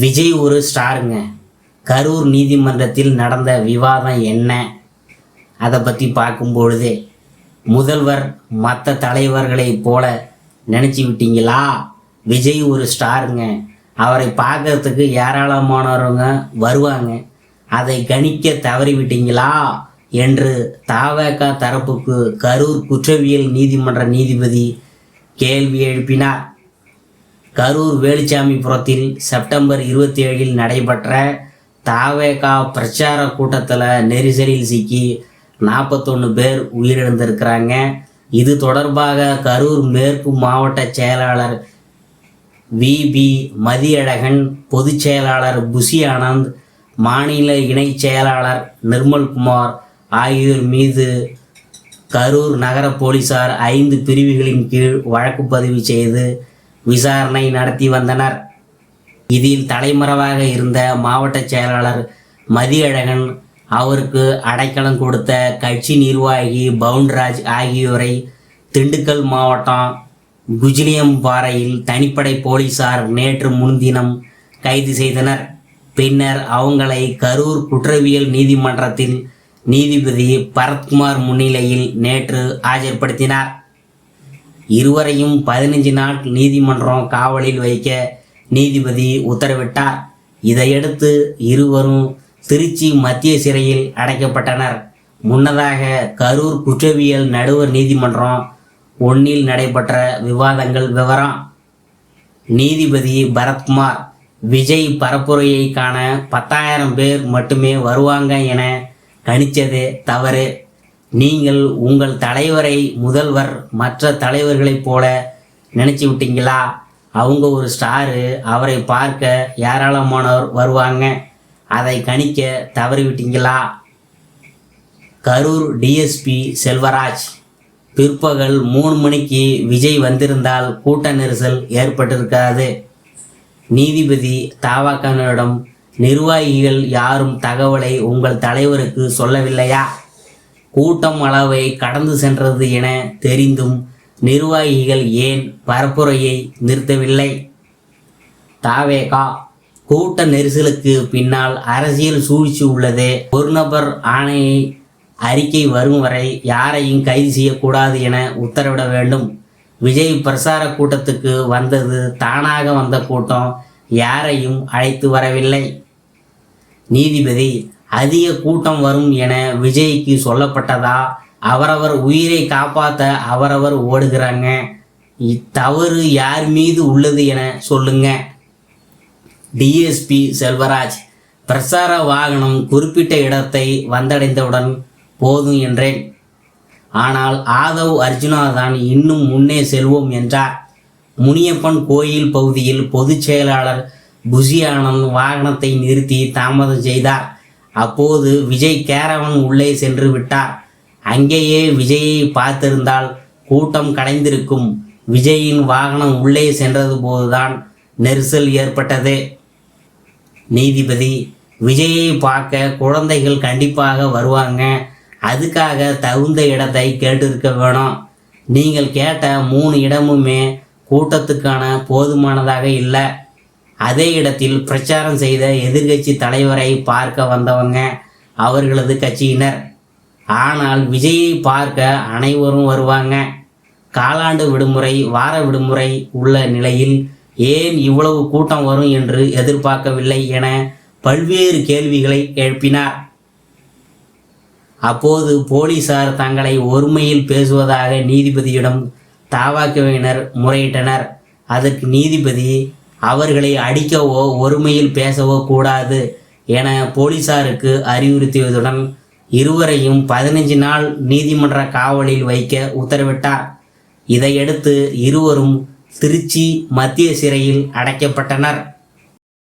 விஜய் ஒரு ஸ்டாருங்க. கரூர் நீதிமன்றத்தில் நடந்த விவாதம் என்ன? அதை பற்றி பார்க்கும்பொழுது முதல்வர் மற்ற தலைவர்களைப் போல நினச்சி விட்டீங்களா? விஜய் ஒரு ஸ்டாருங்க. அவரை பார்க்கறதுக்கு ஏராளமானவங்க வருவாங்க. அதை கணிக்க தவறிவிட்டீங்களா என்று தாவக தரப்புக்கு கரூர் குற்றவியல் நீதிமன்ற நீதிபதி கேள்வி எழுப்பினார். கரூர் வேலுச்சாமிபுரத்தில் செப்டம்பர் இருபத்தி ஏழில் நடைபெற்ற தாவேகா பிரச்சார கூட்டத்தில் நெரிசலில் சிக்கி நாற்பத்தொன்று பேர் உயிரிழந்திருக்கிறாங்க. இது தொடர்பாக கரூர் மேற்கு மாவட்ட செயலாளர் விபி மதியழகன் பொதுச் செயலாளர் புஷி ஆனந்த் மாநில இணைச் செயலாளர் நிர்மல்குமார் ஆகியோர் மீது கரூர் நகர போலீசார் ஐந்து பிரிவுகளின் கீழ் வழக்கு பதிவு செய்து விசாரணை நடத்தி வந்தனர். இதில் தலைமறைவாக இருந்த மாவட்ட செயலாளர் மதியழகன் அவருக்கு அடைக்கலம் கொடுத்த கட்சி நிர்வாகி பவுன்ராஜ் ஆகியோரை திண்டுக்கல் மாவட்டம் குஜிலியம்பாறையில் தனிப்படை போலீசார் நேற்று முன்தினம் கைது செய்தனர். பின்னர் அவங்களை கரூர் குற்றவியல் நீதிமன்றத்தில் நீதிபதி பரத்குமார் முன்னிலையில் நேற்று ஆஜர்படுத்தினார். இருவரையும் பதினஞ்சு நாள் நீதிமன்றம் காவலில் வைக்க நீதிபதி உத்தரவிட்டார். இதையடுத்து இருவரும் திருச்சி மத்திய சிறையில் அடைக்கப்பட்டனர். முன்னதாக கரூர் குற்றவியல் நடுவர் நீதிமன்றம் ஒன்னில் நடைபெற்ற விவாதங்கள் விவரம். நீதிபதி பரத்குமார் விஜய் பரப்புரையை காண பத்தாயிரம் பேர் மட்டுமே வருவாங்க என கணிச்சது தவறு. நீங்கள் உங்கள் தலைவரை முதல்வர் மற்ற தலைவர்களைப் போல நினச்சி விட்டீங்களா? அவங்க ஒரு ஸ்டாரு அவரை பார்க்க ஏராளமானோர் வருவாங்க. அதை கணிக்க தவறிவிட்டீங்களா? கரூர் டிஎஸ்பி செல்வராஜ் பிற்பகல் மூணு மணிக்கு விஜய் வந்திருந்தால் கூட்ட நெரிசல் ஏற்பட்டிருக்காது. நீதிபதி தாவாக்கனிடம் நிர்வாகிகள் யாரும் தகவலை உங்கள் தலைவருக்கு சொல்லவில்லையா? கூட்டம் அளவை கடந்து சென்றது என தெரிந்தும் நிர்வாகிகள் ஏன் பரப்புரையை நிறுத்தவில்லை? தாவேகா கூட்ட நெரிசலுக்கு பின்னால் அரசியல் சூழ்ச்சி உள்ளது. ஒரு நபர் ஆணையை அறிக்கை வரும் வரை யாரையும் கைது செய்யக்கூடாது என உத்தரவிட வேண்டும். விஜய் பிரசார கூட்டத்துக்கு வந்தது தானாக வந்த கூட்டம் யாரையும் அழைத்து வரவில்லை. நீதிபதி அதிக கூட்டம் வரும் என விஜய்க்கு சொல்லப்பட்டதா? அவரவர் உயிரை காப்பாற்ற அவரவர் ஓடுகிறாங்க. இத்தவறு யார் மீது உள்ளது என சொல்லுங்க. டிஎஸ்பி செல்வராஜ் பிரசார வாகனம் குறிப்பிட்ட இடத்தை வந்தடைந்தவுடன் போதும் என்றேன். ஆனால் ஆதவ் அர்ஜுனா தான் இன்னும் முன்னே செல்வோம் என்றார். முனியப்பன் கோயில் பகுதியில் பொதுச் செயலாளர் புசி வாகனத்தை நிறுத்தி தாமதம் செய்தார். அப்போது விஜய் கேரவன் உள்ளே சென்று விட்டார். அங்கேயே விஜயை பார்த்திருந்தால் கூட்டம் கலைந்திருக்கும். விஜயின் வாகனம் உள்ளே சென்றது போதுதான் நெரிசல் ஏற்பட்டது. நீதிபதி விஜயை பார்க்க குழந்தைகள் கண்டிப்பாக வருவாங்க. அதுக்காக தகுந்த இடத்தை கேட்டிருக்க வேணும். நீங்கள் கேட்ட மூணு இடமுமே கூட்டத்துக்கான போதுமானதாக இல்லை. அதே இடத்தில் பிரச்சாரம் செய்த எதிர்க்கட்சி தலைவரை பார்க்க வந்தவங்க அவர்களது கட்சியினர். ஆனால் விஜயை பார்க்க அனைவரும் வருவாங்க. காலாண்டு விடுமுறை வார விடுமுறை உள்ள நிலையில் ஏன் இவ்வளவு கூட்டம் வரும் என்று எதிர்பார்க்கவில்லை என பல்வேறு கேள்விகளை எழுப்பினார். அப்போது போலீசார் தங்களை ஒருமையில் பேசுவதாக நீதிபதியிடம் தாவாக்கவினர் முறையிட்டனர். அதற்கு நீதிபதி அவர்களை அடிக்கவோ ஒருமையில் பேசவோ கூடாது என போலீசாருக்கு அறிவுறுத்தியதுடன் இருவரையும் பதினஞ்சு நாள் நீதிமன்ற காவலில் வைக்க உத்தரவிட்டார். இதையடுத்து இருவரும் திருச்சி மத்திய சிறையில் அடைக்கப்பட்டனர்.